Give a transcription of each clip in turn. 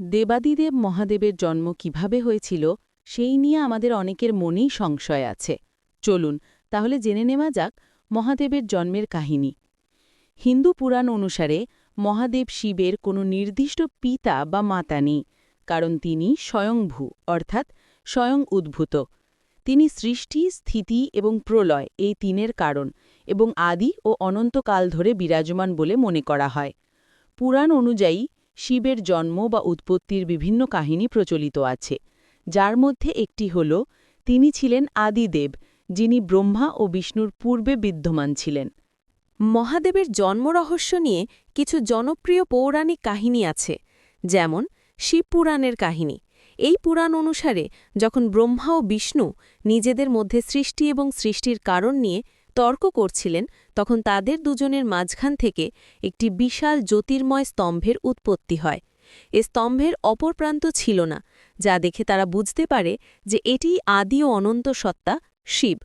দেবাদিদেব মহাদেবের জন্ম কীভাবে হয়েছিল, সেই নিয়ে আমাদের অনেকের মনেই সংশয় আছে। চলুন, তাহলে জেনে নেওয়া যাক মহাদেবের জন্মের কাহিনী। হিন্দু পুরাণ অনুসারে মহাদেব শিবের কোনো নির্দিষ্ট পিতা বা মাতা নেই, কারণ তিনি স্বয়ংভূ, অর্থাৎ স্বয়ং উদ্ভূত। তিনি সৃষ্টি, স্থিতি এবং প্রলয় এই তিনের কারণ এবং আদি ও অনন্তকাল ধরে বিরাজমান বলে মনে করা হয়। পুরাণ অনুযায়ী শিবের জন্ম বা উৎপত্তির বিভিন্ন কাহিনী প্রচলিত আছে। যার মধ্যে একটি হল, তিনি ছিলেন আদিদেব, যিনি ব্রহ্মা ও বিষ্ণুর পূর্বে বিদ্যমান ছিলেন। মহাদেবের জন্মরহস্য নিয়ে কিছু জনপ্রিয় পৌরাণিক কাহিনী আছে, যেমন শিবপুরাণের কাহিনী। এই পুরাণ অনুসারে যখন ব্রহ্মা ও বিষ্ণু নিজেদের মধ্যে সৃষ্টি এবং সৃষ্টির কারণ নিয়ে তর্ক করছিলেন, তখন তাদের দুজনের মাঝখান থেকে একটি বিশাল জ্যোতির্ময় স্তম্ভের উৎপত্তি হয়। এ স্তম্ভের অপর প্রান্ত ছিল না, যা দেখে তারা বুঝতে পারে যে এটি আদি ও অনন্ত সত্তা, শিব।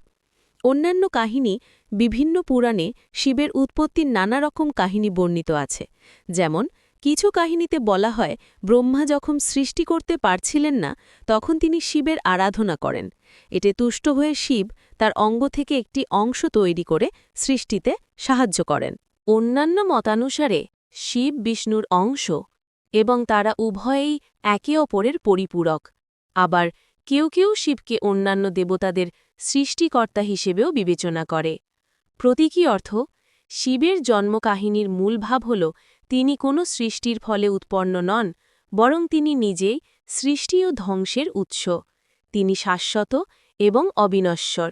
অন্যান্য কাহিনী বিভিন্ন পুরাণে শিবের উৎপত্তির নানা রকম কাহিনী বর্ণিত আছে, যেমন কিছু কাহিনীতে বলা হয়, ব্রহ্মা যখন সৃষ্টি করতে পারছিলেন না, তখন তিনি শিবের আরাধনা করেন। এতে তুষ্ট হয়ে শিব তার অঙ্গ থেকে একটি অংশ তৈরি করে সৃষ্টিতে সাহায্য করেন। অন্যান্য মতানুসারে, শিব বিষ্ণুর অংশ এবং তারা উভয়েই একে অপরের পরিপূরক। আবার কেউ কেউ শিবকে অন্যান্য দেবতাদের সৃষ্টিকর্তা হিসেবেও বিবেচনা করে। প্রতীকী অর্থ, শিবের জন্মকাহিনীর মূল ভাব হল তিনি কোনো সৃষ্টির ফলে উৎপন্ন নন, বরং তিনি নিজেই সৃষ্টি ও ধ্বংসের উৎস। তিনি শাশ্বত এবং অবিনশ্বর।